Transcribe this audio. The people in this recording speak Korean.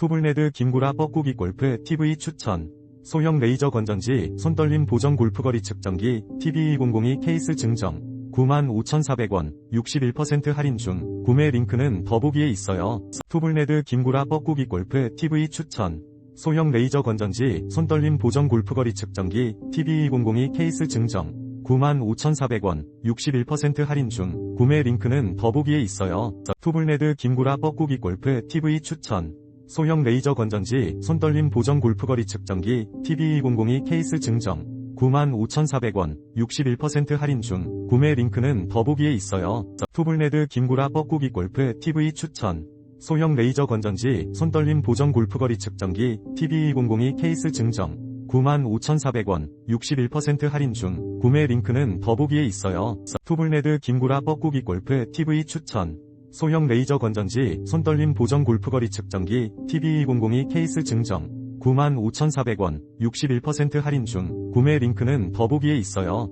투블레드 김구라 뻐꾸기 골프 TV 추천. 소형 레이저 건전지 손떨림 보정 골프거리 측정기 TB202 케이스 증정. 95,400원 61% 할인 중. 구매 링크는 더보기에 있어요. 투블레드 김구라 뻐꾸기 골프 TV 추천. 소형 레이저 건전지 손떨림 보정 골프거리 측정기 TB202 케이스 증정. 95,400원 61% 할인 중. 구매 링크는 더보기에 있어요. 투블레드 김구라 뻐꾸기 골프 TV 추천 소형 레이저 건전지 손떨림 보정 골프거리 측정기 TB202 케이스 증정. 95,400원 61% 할인 중. 구매 링크는 더보기에 있어요. 투블레드 김구라 뻐꾸기 골프 TV 추천. 소형 레이저 건전지 손떨림 보정 골프거리 측정기 TB202 케이스 증정. 95,400원 61% 할인 중. 구매 링크는 더보기에 있어요. 투블레드 김구라 뻐꾸기 골프 TV 추천 소형 레이저 건전지 손떨림 보정 골프거리 측정기 TB202 케이스 증정 95,400원 61% 할인 중 구매 링크는 더보기에 있어요.